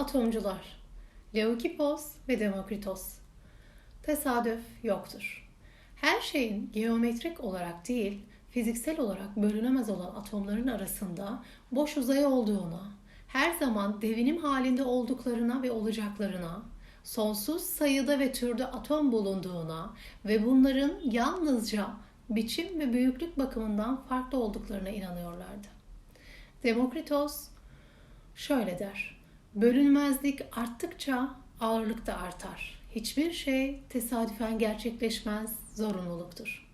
Atomcular Leukipos ve Demokritos Tesadüf yoktur. Her şeyin geometrik olarak değil, fiziksel olarak bölünemez olan atomların arasında boş uzay olduğuna, her zaman devinim halinde olduklarına ve olacaklarına, sonsuz sayıda ve türde atom bulunduğuna ve bunların yalnızca biçim ve büyüklük bakımından farklı olduklarına inanıyorlardı. Demokritos şöyle der. Bölünmezlik arttıkça ağırlık da artar. Hiçbir şey tesadüfen gerçekleşmez, zorunluluktur.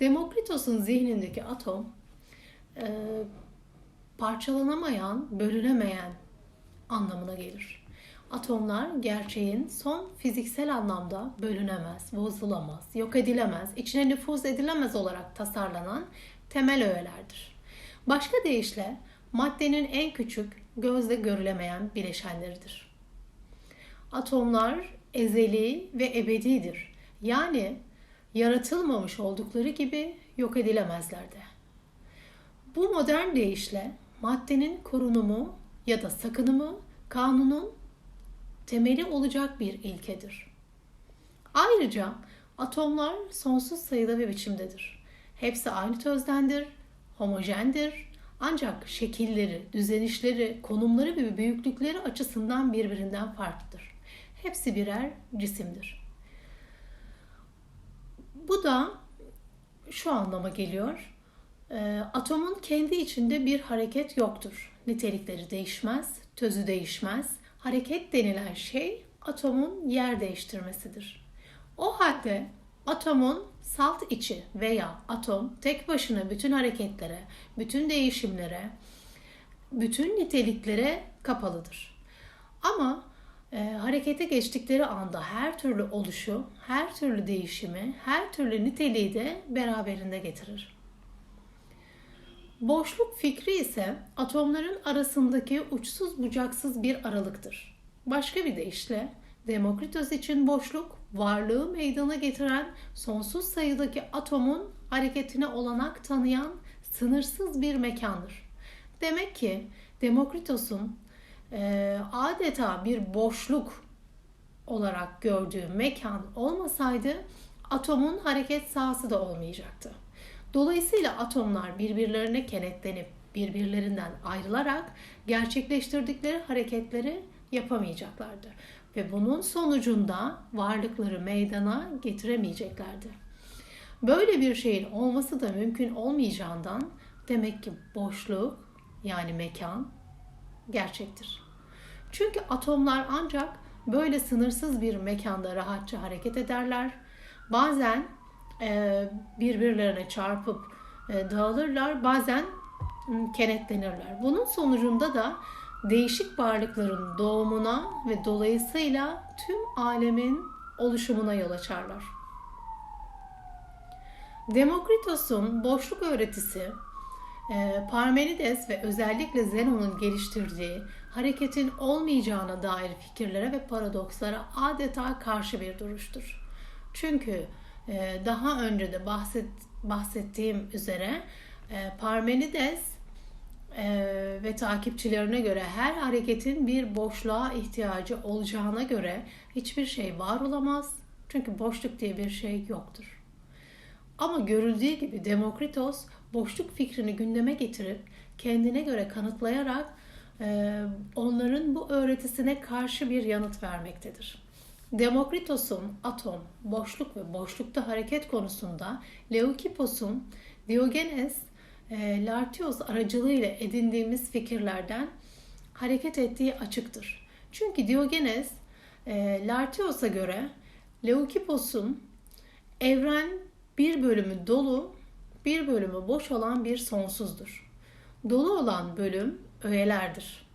Demokritos'un zihnindeki atom e, parçalanamayan, bölünemeyen anlamına gelir. Atomlar gerçeğin son fiziksel anlamda bölünemez, bozulamaz, yok edilemez, içine nüfuz edilemez olarak tasarlanan temel öğelerdir. Başka deyişle maddenin en küçük, gözle görülemeyen bileşenleridir. Atomlar ezeli ve ebedidir. Yani yaratılmamış oldukları gibi yok edilemezler de. Bu modern deyişle maddenin korunumu ya da sakınımı kanunun temeli olacak bir ilkedir. Ayrıca atomlar sonsuz sayıda ve biçimdedir. Hepsi aynı tözdendir, homojendir, ancak şekilleri, düzenişleri, konumları ve büyüklükleri açısından birbirinden farklıdır. Hepsi birer cisimdir. Bu da şu anlama geliyor. Ee, atomun kendi içinde bir hareket yoktur. Nitelikleri değişmez, tözü değişmez. Hareket denilen şey atomun yer değiştirmesidir. O halde atomun salt içi veya atom tek başına bütün hareketlere, bütün değişimlere, bütün niteliklere kapalıdır. Ama e, harekete geçtikleri anda her türlü oluşu, her türlü değişimi, her türlü niteliği de beraberinde getirir. Boşluk fikri ise atomların arasındaki uçsuz bucaksız bir aralıktır. Başka bir deyişle Demokritos için boşluk varlığı meydana getiren sonsuz sayıdaki atomun hareketine olanak tanıyan sınırsız bir mekandır. Demek ki Demokritos'un e, adeta bir boşluk olarak gördüğü mekan olmasaydı atomun hareket sahası da olmayacaktı. Dolayısıyla atomlar birbirlerine kenetlenip birbirlerinden ayrılarak gerçekleştirdikleri hareketleri yapamayacaklardı ve bunun sonucunda varlıkları meydana getiremeyeceklerdi. Böyle bir şeyin olması da mümkün olmayacağından demek ki boşluk yani mekan gerçektir. Çünkü atomlar ancak böyle sınırsız bir mekanda rahatça hareket ederler. Bazen e, birbirlerine çarpıp e, dağılırlar, bazen kenetlenirler. Bunun sonucunda da değişik varlıkların doğumuna ve dolayısıyla tüm alemin oluşumuna yol açarlar. Demokritos'un boşluk öğretisi e, Parmenides ve özellikle Zenon'un geliştirdiği hareketin olmayacağına dair fikirlere ve paradokslara adeta karşı bir duruştur. Çünkü e, daha önce de bahset, bahsettiğim üzere e, Parmenides ve takipçilerine göre her hareketin bir boşluğa ihtiyacı olacağına göre hiçbir şey var olamaz. Çünkü boşluk diye bir şey yoktur. Ama görüldüğü gibi Demokritos boşluk fikrini gündeme getirip kendine göre kanıtlayarak e, onların bu öğretisine karşı bir yanıt vermektedir. Demokritos'un atom, boşluk ve boşlukta hareket konusunda Leukipos'un Diogenes, e, Lartios aracılığıyla edindiğimiz fikirlerden hareket ettiği açıktır. Çünkü Diogenes, e, Lartios'a göre Leukipos'un evren bir bölümü dolu, bir bölümü boş olan bir sonsuzdur. Dolu olan bölüm öğelerdir.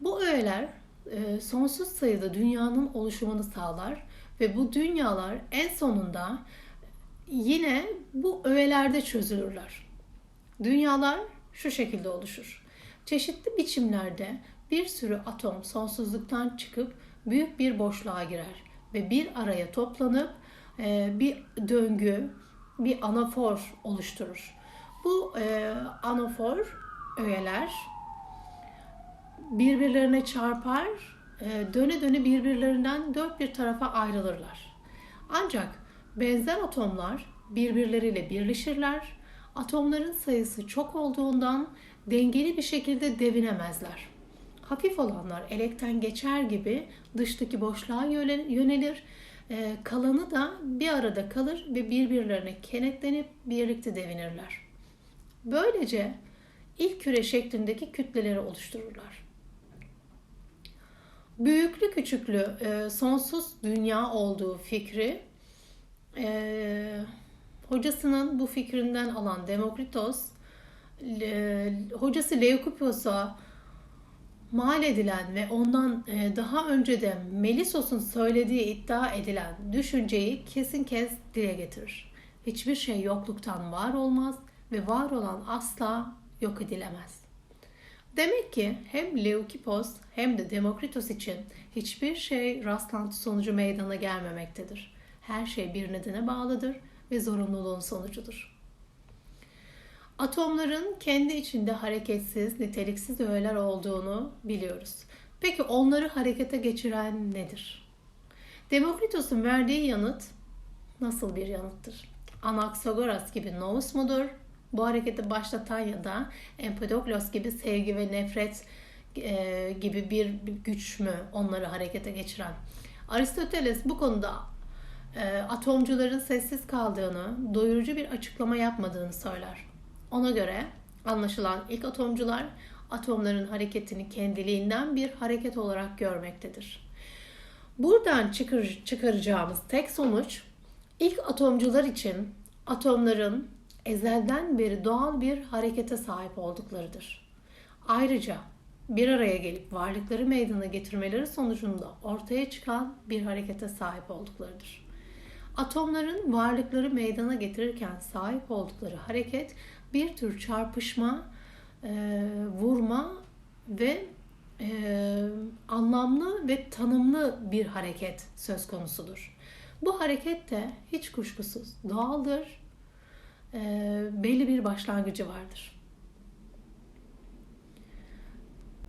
Bu öğeler e, sonsuz sayıda dünyanın oluşumunu sağlar ve bu dünyalar en sonunda yine bu öğelerde çözülürler. Dünyalar şu şekilde oluşur. Çeşitli biçimlerde bir sürü atom sonsuzluktan çıkıp büyük bir boşluğa girer ve bir araya toplanıp e, bir döngü, bir anafor oluşturur. Bu e, anafor öğeler birbirlerine çarpar, e, döne döne birbirlerinden dört bir tarafa ayrılırlar. Ancak benzer atomlar birbirleriyle birleşirler. Atomların sayısı çok olduğundan dengeli bir şekilde devinemezler. Hafif olanlar elekten geçer gibi dıştaki boşluğa yönelir. E, kalanı da bir arada kalır ve birbirlerine kenetlenip birlikte devinirler. Böylece ilk küre şeklindeki kütleleri oluştururlar. Büyüklü küçüklü e, sonsuz dünya olduğu fikri e, hocasının bu fikrinden alan Demokritos hocası Leukipos'a mal edilen ve ondan e, daha önce de Melisos'un söylediği iddia edilen düşünceyi kesin kez dile getirir. Hiçbir şey yokluktan var olmaz ve var olan asla yok edilemez. Demek ki hem Leukipos hem de Demokritos için hiçbir şey rastlantı sonucu meydana gelmemektedir. Her şey bir nedene bağlıdır ve zorunluluğun sonucudur. Atomların kendi içinde hareketsiz, niteliksiz öğeler olduğunu biliyoruz. Peki onları harekete geçiren nedir? Demokritos'un verdiği yanıt nasıl bir yanıttır? Anaxagoras gibi nous mudur? Bu hareketi başlatan ya da Empedoklos gibi sevgi ve nefret e, gibi bir güç mü onları harekete geçiren? Aristoteles bu konuda atomcuların sessiz kaldığını, doyurucu bir açıklama yapmadığını söyler. Ona göre anlaşılan ilk atomcular atomların hareketini kendiliğinden bir hareket olarak görmektedir. Buradan çıkar, çıkaracağımız tek sonuç ilk atomcular için atomların ezelden beri doğal bir harekete sahip olduklarıdır. Ayrıca bir araya gelip varlıkları meydana getirmeleri sonucunda ortaya çıkan bir harekete sahip olduklarıdır. Atomların varlıkları meydana getirirken sahip oldukları hareket bir tür çarpışma, e, vurma ve e, anlamlı ve tanımlı bir hareket söz konusudur. Bu hareket de hiç kuşkusuz doğaldır, e, belli bir başlangıcı vardır.